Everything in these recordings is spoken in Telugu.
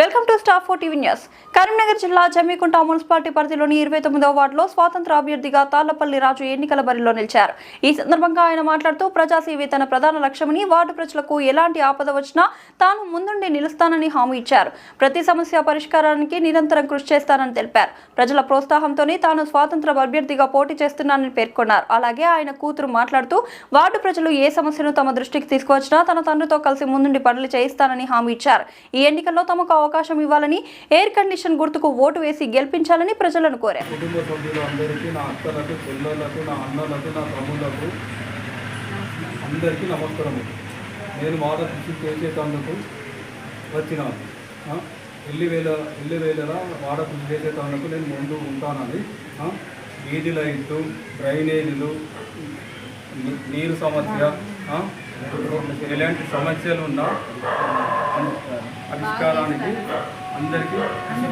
Welcome to star four TV news. Karimnagar జిల్లా జమ్మికుంట మున్సిపాలిటీ పరిధిలోని ఇరవై తొమ్మిదవ వార్డులో స్వాతంత్ర అభ్యర్థిగా తాళ్ళపల్లి రాజు ఎన్నికల బరిలో నిలిచారు. ఈ సందర్భంగా ఆయన మాట్లాడుతూ ప్రజాసేవే తన ప్రధాన లక్ష్యమని వార్డు ప్రజలకు ఎలాంటి ఆపద వచ్చినా తాను ముందుండి నిలుస్తానని హామీ ఇచ్చారు. ప్రతి సమస్య పరిష్కారానికి నిరంతరం కృషి చేస్తానని తెలిపారు. ప్రజల ప్రోత్సాహంతోనే తాను స్వాతంత్ర అభ్యర్థిగా పోటీ చేస్తున్నానని పేర్కొన్నారు. అలాగే ఆయన కూతురు మాట్లాడుతూ వార్డు ప్రజలు ఏ సమస్యను తమ దృష్టికి తీసుకువచ్చినా తన తండ్రితో కలిసి ముందుండి పనులు చేయిస్తానని హామీ ఇచ్చారు. ఈ ఎన్నికల్లో తమకు అవకాశం ఇవ్వాలని ఎయిర్ కండిషన్ గుర్తుకు ఓటు వేసి గెలిపించాలని ప్రజలను కోరారు. కుటుంబ సభ్యులు అందరికీ నా అక్కలకు చెల్లెళ్ళకు నా అన్నలకు నా తమ్ముళ్ళకు అందరికీ నమస్కారం నేను మాట కృషి చేసేటందుకు వచ్చినాను ఎల్లి వేల ఎల్లి వేల వాడ కృషి చేసేటందుకు నేను ముందు ఉంటానని వీధి లైట్లు డ్రైనేజీలు నీరు సమస్య ఎలాంటి సమస్యలు ఉన్నా ఆవిష్కారానికి అందరికీ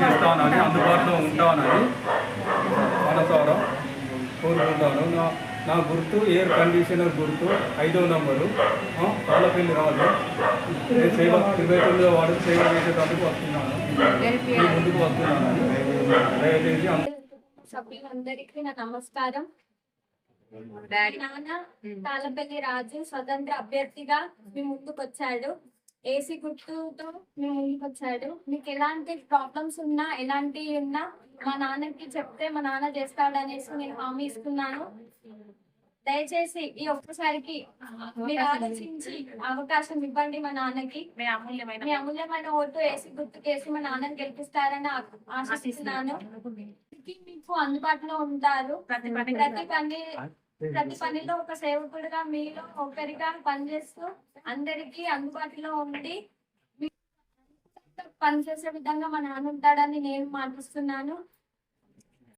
కృషి అందుబాటులో ఉంటానని మనసారా కోరుకుంటాను. నా నా గుర్తు ఎయిర్ కండిషనర్ గుర్తు ఐదో నంబరు. పాలపల్లి రాజు. నేను సేవ ఇరవై తొమ్మిదో వాడు సేవ చేసేటందుకు వస్తున్నాను. మీ ముందుకు వస్తున్నాను. దయచేసి సభ్యులందరికీ నా నమస్కారం. నాన్న తాళపల్లి రాజు స్వతంత్ర అభ్యర్థిగా మీ ముందుకు వచ్చాడు ఏసీ గుర్తుతో మీ ముందుకు వచ్చాడు. మీకు ఎలాంటి ప్రాబ్లమ్స్ ఉన్నా ఎలాంటి ఉన్నా మా నాన్నకి చెప్తే మా నాన్న చేస్తాడనేసి నేను హామీ ఇస్తున్నాను. దయచేసి ఈ ఒక్కసారికి మీరు ఆలోచించి అవకాశం ఇవ్వండి మా నాన్నకి. మీ అమూల్యమైన ఓటు వేసి గుర్తుకేసి మా నాన్నని గెలిపిస్తారని ఆశిస్తున్నాను. మీకు అందుబాటులో ఉంటారు. ప్రతి పని ప్రతి పనిలో ఒక సేవకుడిగా మీలో ఒకరిగా పనిచేస్తూ అందరికీ అందుబాటులో ఉండి పనిచేసే విధంగా మా నాన్న ఉంటాడని నేను మాటిస్తున్నాను.